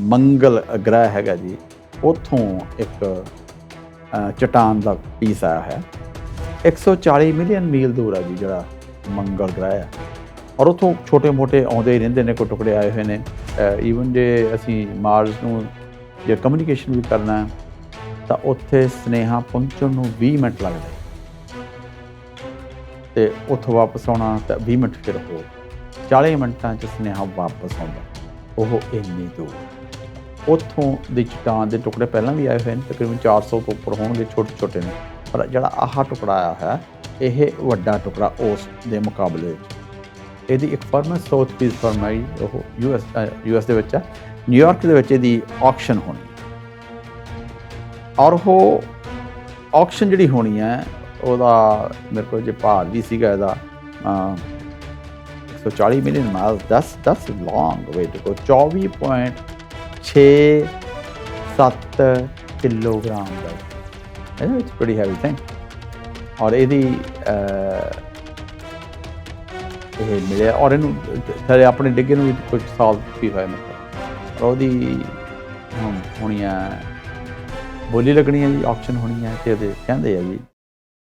ਮੰਗਲ ਗ੍ਰਹਿ ਹੈਗਾ ਜੀ ਉੱਥੋਂ ਇੱਕ ਅ, ਚਟਾਨ ਦਾ ਪੀਸ ਆਇਆ ਹੈ। 140 ਮਿਲੀਅਨ ਮੀਲ ਦੂਰ ਹੈ ਜੀ ਜਿਹੜਾ ਮੰਗਲ ਗ੍ਰਹਿ ਹੈ। ਔਰ ਉੱਥੋਂ ਛੋਟੇ-ਮੋਟੇ ਆਉਂਦੇ ਹੀ ਰਹਿੰਦੇ ਨੇ ਕੋਈ ਟੁਕੜੇ ਆਏ ਹੋਏ ਨੇ। ਈਵਨ ਜੇ ਅਸੀਂ ਮਾਰਸ ਨੂੰ ਜੇ ਕਮਿਊਨੀਕੇਸ਼ਨ ਵੀ ਕਰਨਾ ਹੈ ਤਾਂ ਉੱਥੇ ਸਨੇਹਾ ਪਹੁੰਚਣ ਨੂੰ 20 ਮਿੰਟ ਲੱਗਦੇ ਤੇ ਉੱਥੋਂ ਵਾਪਸ ਆਉਣਾ ਤਾਂ 20 ਮਿੰਟ ਫਿਰ ਹੋਰ। 40 ਮਿੰਟਾਂ 'ਚ ਸਨੇਹਾ ਵਾਪਸ ਆਉਂਦਾ। ਉਹ ਇੰਨੀ ਦੂਰ। ਉੱਥੋਂ ਦੇ ਚਟਾਨ ਦੇ ਟੁਕੜੇ ਪਹਿਲਾਂ ਵੀ ਆਏ ਹੋਏ ਨੇ ਤਕਰੀਬਨ 400 ਤੋਂ ਉੱਪਰ ਹੋਣਗੇ ਛੋਟੇ ਛੋਟੇ ਨੇ। ਪਰ ਜਿਹੜਾ ਆਹ ਟੁਕੜਾ ਆਇਆ ਹੈ ਇਹ ਵੱਡਾ ਟੁਕੜਾ ਉਸ ਦੇ ਮੁਕਾਬਲੇ। ਵਿੱਚ ਇਹਦੀ ਇੱਕ ਫਰਮ ਹੈ ਸਾਊਥ ਪੀਸ ਫਰਮ ਹੈ ਜੀ, ਉਹ ਯੂਐਸ ਯੂਐਸ ਦੇ ਵਿੱਚ ਹੈ। ਨਿਊਯਾਰਕ ਦੇ ਵਿੱਚ ਇਹਦੀ ਆਕਸ਼ਨ ਹੋਣੀ। ਔਰ ਉਹ ਆਕਸ਼ਨ ਜਿਹੜੀ ਹੋਣੀ ਹੈ ਉਹਦਾ ਮੇਰੇ ਕੋਲ ਜੇ ਭਾਰ ਵੀ ਸੀਗਾ ਇਹਦਾ ਅਮ, 140 ਮਿਲੀਅਨ ਮਾਈਲ ਦਸ ਦਸ long way to go 24.67 kilogram the. It's pretty heavy thing ਔਰ ਇਹਦੀ ਇਹ ਮਿਲਿਆ। ਔਰ ਇਹਨੂੰ, ਥਲੇ ਆਪਣੇ ਡਿੱਗੇ ਨੂੰ ਵੀ ਕੁਝ ਸਾਲ ਵੀ ਹੋਏ ਮਤਲਬ ਔਰ ਉਹਦੀ, ਹੋਣੀ ਆ, ਬੋਲੀ ਲੱਗਣੀ ਹੈ ਜੀ ਆਕਸ਼ਨ ਹੋਣੀ ਹੈ ਤੇ ਉਹਦੇ ਕਹਿੰਦੇ ਆ ਜੀ